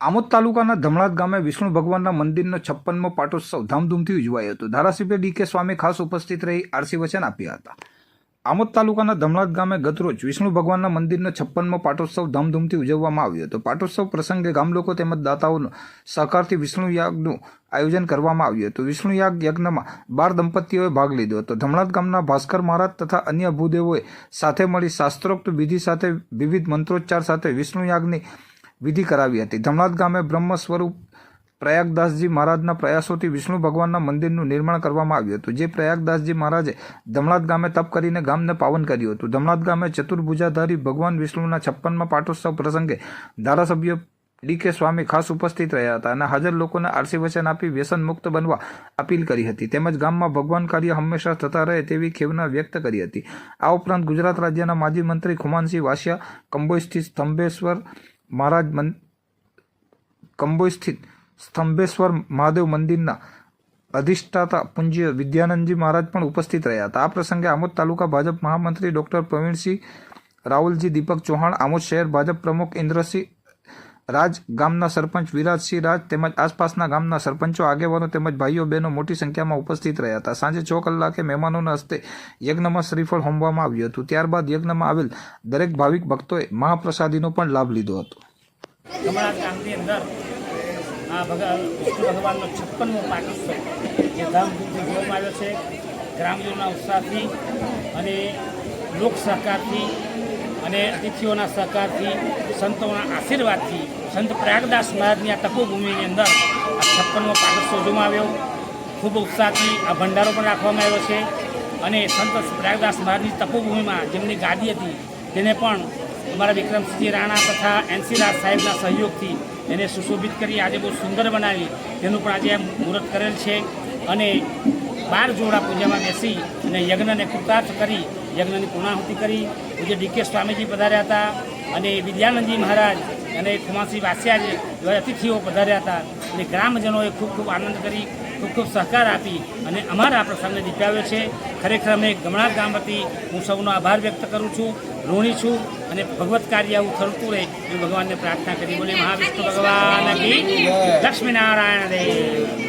આમોદ તાલુકાના ધમણાદ ગામે વિષ્ણુ ભગવાનના મંદિરનો છપ્પનમો પાટોત્સવ ધામધૂમથી ઉજવાયો હતો. ધારાસભ્ય ડી કે સ્વામી ખાસ ઉપસ્થિત રહી આરસી વચન આપ્યા હતા. આમોદ તાલુકાના ધમણાદ ગામે ગતરોજ વિષ્ણુ ભગવાનના મંદિરનો છપ્પનમો પાટોત્સવ ધામધૂમથી ઉજવવામાં આવ્યો હતો. પાટોત્સવ પ્રસંગે ગામલોકો તેમજ દાતાઓનો સહકારથી વિષ્ણુ યાગનું આયોજન કરવામાં આવ્યું હતું. વિષ્ણુ યાગ યજ્ઞમાં બાર દંપતીઓએ ભાગ લીધો હતો. ધમણાદ ગામના ભાસ્કર મહારાજ તથા અન્ય ભૂદેવોએ સાથે મળી શાસ્ત્રોક્ત વિધિ સાથે વિવિધ મંત્રોચ્ચાર સાથે વિષ્ણુ યાગની વિધિ કરાવી હતી. ધમણાદ ગામે બ્રહ્મ સ્વરૂપ પ્રયાગદાસજી મહારાજના પ્રયાસોથી વિષ્ણુ ભગવાનના મંદિરનું નિર્માણ કરવામાં આવ્યું હતું. જે પ્રયાગદાસજી મહારાજે ધમણાદ ગામે તપ કરીને ગામને પાવન કર્યું હતું. ધમણાદ ગામે ચતુર્ભુજાધારી ભગવાન વિષ્ણુના છપ્પનમાં પાટોત્સવ પ્રસંગે ધારાસભ્ય ડી કે સ્વામી ખાસ ઉપસ્થિત રહ્યા હતા અને હાજર લોકોને આરસી વચન આપી વ્યસન મુક્ત બનવા અપીલ કરી હતી. તેમજ ગામમાં ભગવાન કાર્ય હંમેશા થતા રહે તેવી ખેવના વ્યક્ત કરી હતી. આ ઉપરાંત ગુજરાત રાજ્યના માજી મંત્રી ખુમાનસિંહ વાસિયા કંબોઈ સ્તંભેશ્વર મહારાજ મન કંબોઈ સ્થિત સ્તંભેશ્વર મહાદેવ મંદિરના અધિષ્ઠાતા પૂજ્ય વિદ્યાનંદજી મહારાજ પણ ઉપસ્થિત રહ્યા હતા. આ પ્રસંગે આમોદ તાલુકા ભાજપ મહામંત્રી ડોક્ટર પ્રવીણસિંહ રાહુલજી, દીપક ચૌહાણ, આમોદ શહેર ભાજપ પ્રમુખ ઇન્દ્રસિંહ રાજ ગામના સરપંચ વિરાજસિંહ રાજ તેમજ આસપાસના ગામના સરપંચો, આગેવાનો તેમજ ભાઈઓ બહેનો મોટી સંખ્યામાં ઉપસ્થિત રહ્યા હતા. સાંજે છ કલાકે મહેમાનોના હસ્તે યજ્ઞમાં શ્રીફળ હોમવામાં આવ્યું હતું. ત્યારબાદ યજ્ઞમાં આવેલ દરેક ભાવિક ભક્તોએ મહાપ્રસાદીનો પણ લાભ લીધો હતો. ગ્રામજનોના ઉત્સાહથી અને લોક સહકારથી અને અતિથિઓના સહકારથી, સંતોના આશીર્વાદથી, સંત પ્રયાગદાસ મહારાજની આ તપોભૂમિની અંદર આ છપ્પનમો પાટોત્સવ જોવામાં આવ્યો. ખૂબ ઉત્સાહથી આ ભંડારો પણ રાખવામાં આવ્યો છે. અને સંત પ્રયાગદાસ મહારાજની તપોભૂમિમાં જેમની ગાદી હતી, તેને પણ અમારા વિક્રમસિંહ રાણા તથા એનસી રાજ સાહેબના સહયોગથી એને સુશોભિત કરી, આજે બહુ સુંદર બનાવી. તેનું પણ આજે મુહૂર્ત કરેલ છે. અને બાર જોડા પૂજામાં બેસી અને યજ્ઞને કૃતાર્થ કરી યજ્ઞની પૂર્ણાહુતિ કરી, પૂજ્ય ડીકે સ્વામીજી પધાર્યા હતા અને વિદ્યાનંદજી મહારાજ અને ખુમાસી વાસિયા એવા અતિથિઓ પધાર્યા હતા. અને ગ્રામજનોએ ખૂબ ખૂબ આનંદ કરી, ખૂબ ખૂબ સહકાર આપી અને અમારા આ પ્રસંગને દીપાવ્યો છે. ખરેખર અમે ગમણા ગામ વતી હું સૌનો આભાર વ્યક્ત કરું છું, ઋણી છું અને ભગવત કાર્ય આવું થતું રહે એ ભગવાનને પ્રાર્થના કરી. બોલે, મહાવિષ્ણુ ભગવાન લક્ષ્મીનારાયણ દેવ.